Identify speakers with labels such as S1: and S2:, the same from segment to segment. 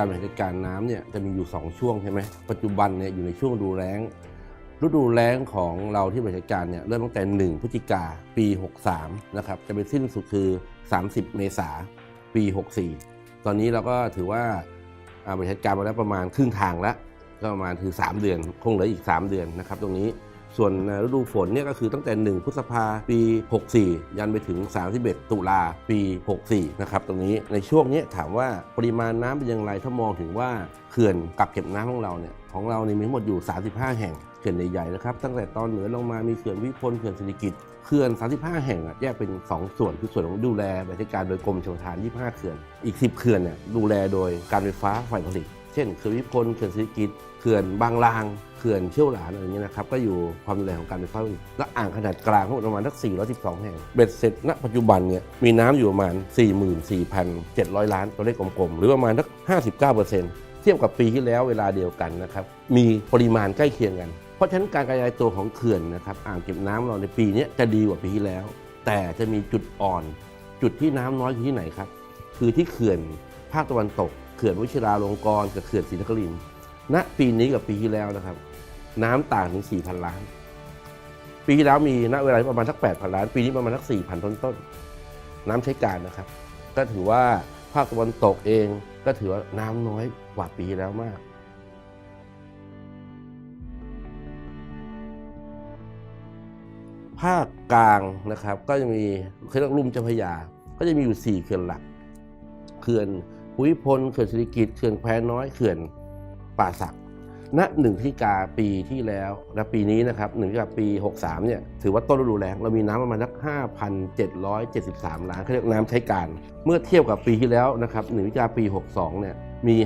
S1: การบริหารจัดการน้ำเนี่ยจะมีอยู่ 2 ช่วงใช่ไหมปัจจุบันเนี่ยอยู่ในช่วงดูแล้งฤดูแล้งของเราที่บริหารจัดการเนี่ยเริ่มตั้งแต่ 1 พฤศจิกาปี 63 นะครับจะไปสิ้นสุดคือ 30 เมษาปี 64 ตอนนี้เราก็ถือว่าอ่าบริหารจัดการมาแล้วประมาณครึ่งทางแล้วก็ประมาณคือ 3 เดือน คงเหลืออีก 3 เดือนนะครับตรงนี้ ส่วนฤดูฝนเนี่ยก็คือตั้งแต่ 1 พฤษภาปี 64 ยันไปถึง 31 ตุลาปี 64 นะครับตรงนี้ในช่วงนี้ถามว่าปริมาณน้ำเป็นอย่างไรถ้ามองถึงว่าเขื่อนกักเก็บน้ำของเราเนี่ยของเราเนี่ยมีทั้งหมดอยู่ 35 แห่งเขื่อนใหญ่ๆนะครับตั้งแต่ตอนเหนือลงมามีเขื่อนวิพลเขื่อนสิริกิติ์เขื่อน 35 แห่งอะแยกเป็น 2 ส่วนคือส่วนของดูแลบริการโดยกรมชลประทาน 25 เขื่อน อีก 10 เขื่อนเนี่ยดูแลโดยการไฟฟ้าฝ่ายผลิต เช่นเขื่อนวิพลเขื่อนสิริกิติ์เขื่อนบางลางเขื่อนเชี่ยวหลานอะไรเงี้ยนะครับก็อยู่ความดูแลของการไฟฟ้าและอ่างขนาดกลางทั้งหมดประมาณทัก412 แห่ง เบ็ดเสร็จณปัจจุบันเนี่ยมีน้ำอยู่ประมาณ 44,700 ล้านตัวเลขกลมๆ หรือประมาณทัก 59%เทียบกับปีที่แล้วเวลาเดียวกันนะครับมีปริมาณใกล้เคียงกัน เพราะฉะนั้นการกระจายตัวของเขื่อนนะครับอ่างเก็บน้ำเราในปีนี้จะดีกว่าปีที่แล้ว แต่จะมีจุดอ่อน จุดที่น้ำน้อยคือที่ไหนครับคือที่เขื่อนภาคตะวันตก เขื่อนวชิราลงกรณ์กับเขื่อนศรีนครินทร์ณปีนี้กับปีที่แล้วนะครับ น้ำต่างถึง 4,000 ล้าน ปีที่แล้วมีณเวลาประมาณสัก 8,000 ล้าน ปีนี้ประมาณสัก 4,000 ต้นต้นๆน้ำใช้การนะครับ ก็ถือว่าภาคตะวันตกเองก็ถือว่าน้ำน้อยกว่าปีที่แล้วมากภาคกลางนะครับก็จะมีเครื่องลุ่มเจ้าพระยา ก็จะมีอยู่ 4 เขื่อนหลัก เขื่อน ภูมิพลเขื่อนสิริกิติ์เขื่อนแควน้อยเขื่อนป่าสักณหนึ่งพฤศจิกาปีที่แล้วและปีนี้นะครับหนึ่งพฤศจิกาปี 63เนี่ยถือว่าต้นฤดูแล้งเรามีน้ำประมาณสัก5,773 ล้านเขาเรียกน้ำใช้การ เมื่อเทียบกับปีที่แล้วนะครับหนึ่งพฤศจิกาปี 62เนี่ยมี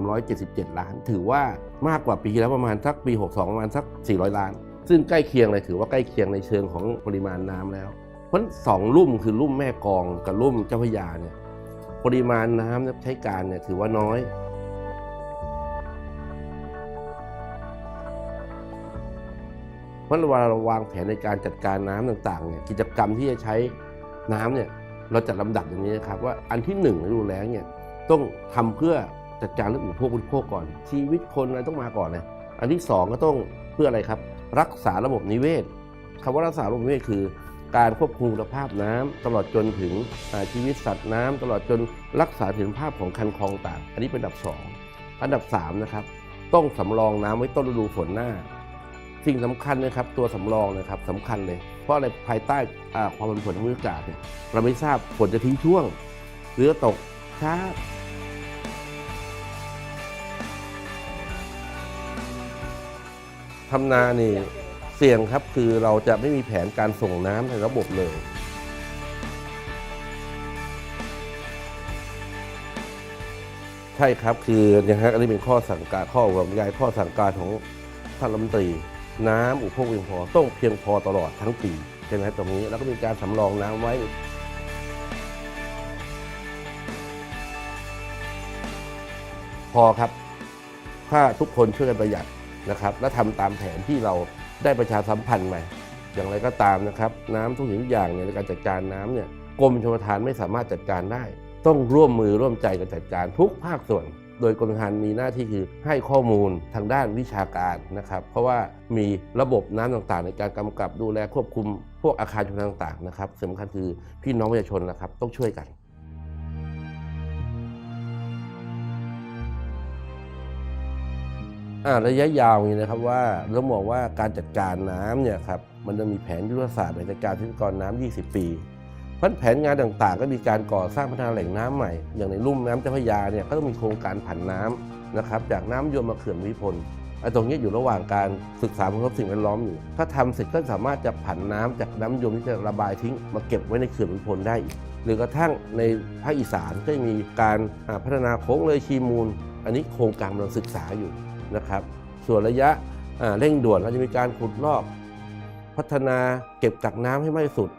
S1: 5,377 ล้าน ถือว่ามากกว่าปีที่แล้วประมาณสักปี 62 ประมาณสัก 400 ล้าน ซึ่งใกล้เคียงเลยถือว่าใกล้เคียงในเชิงของปริมาณน้ำแล้ว เพราะสองลุ่มคือลุ่มแม่กองกับลุ่มเจ้าพระยาเนี่ย ปริมาณน้ำที่ใช้การเนี่ยถือว่าน้อย เพราะเวลาเราวางแผนในการจัดการน้ำต่างๆเนี่ยกิจกรรมที่จะใช้น้ำเนี่ยเราจัดลำดับอย่างนี้นะครับ ว่าอันที่หนึ่งฤดูแล้งเนี่ยต้องทำเพื่อจัดการเรื่องอุปโภคบริโภคก่อน ชีวิตคนอะไรต้องมาก่อนเลยอันที่สองก็ต้องเพื่ออะไรครับ รักษาระบบนิเวศคำว่ารักษาระบบนิเวศคือ การควบคุมคุณภาพน้ำตลอดจนถึงชีวิตสัตว์น้ำตลอดจนรักษาถึงภาพของคันคลองต่าง อันนี้เป็นอันดับสองอันดับสามนะครับต้องสำรองน้ำไว้ต้นฤดูฝนหน้า สิ่งสำคัญนะครับตัวสำรองนะครับสำคัญเลย เพราะอะไรภายใต้อ่าความเป็นผลทางอากาศเนี่ยเราไม่ทราบฝนจะทิ้งช่วงหรือตกช้าทำนานี่ เสี่ยงครับคือเราจะไม่มีแผนการส่งน้ำในระบบเลยใช่ครับคืออย่างนี้อันนี้เป็นข้อสั่งการข้อห่วงใยข้อสั่งการของท่านรัฐมนตรี น้ำอุปโภคเพียงพอต้องเพียงพอตลอดทั้งปีใช่ไหมตรงนี้แล้วก็มีการสำรองน้ำไว้ พอครับ ถ้าทุกคนช่วยกันประหยัดนะครับ และทำตามแผนที่เรา ได้ประชาสัมพันธ์ไปอย่างไรก็ตามนะครับ น้ำทุกสิ่งทุกอย่างเนี่ยในการจัดการน้ำเนี่ยกรมชลประทานไม่สามารถจัดการได้ ต้องร่วมมือร่วมใจกันจัดการทุกภาคส่วน โดยกรมชลประทานมีหน้าที่คือให้ข้อมูลทางด้านวิชาการนะครับ เพราะว่ามีระบบน้ำต่างๆ ในการกำกับดูแลควบคุมพวกอาคารชุมชนต่างๆนะครับสำคัญคือพี่น้องประชาชนนะครับต้องช่วยกัน ระยะยาวนี่นะครับว่าเรามองว่าการจัดการน้ำเนี่ยครับมันจะมีแผนยุทธศาสตร์ในจัดการทรัพยากรน้ำ20 ปีเพราะแผนงานต่างๆ ก็มีการก่อสร้างพัฒนาแหล่งน้ำใหม่ อย่างในลุ่มน้ำเจ้าพระยาเนี่ยก็ต้องมีโครงการผันน้ำนะครับจากน้ำยมมาเขื่อนวิพลไอ้ตรงนี้อยู่ระหว่างการศึกษาผลกระทบสิ่งแวดล้อมอยู่ ถ้าทำเสร็จก็สามารถจะผันน้ำจากน้ำยมที่จะระบายทิ้ง มาเก็บไว้ในเขื่อนวิพลได้อีกหรือกระทั่งในภาคอีสานก็มีการพัฒนาโค้งเลยชีมูล อันนี้โครงการกำลังศึกษาอยู่ นะครับ ส่วนระยะเร่งด่วนเราจะมีการขุดลอก พัฒนาเก็บกักน้ำให้มากที่สุด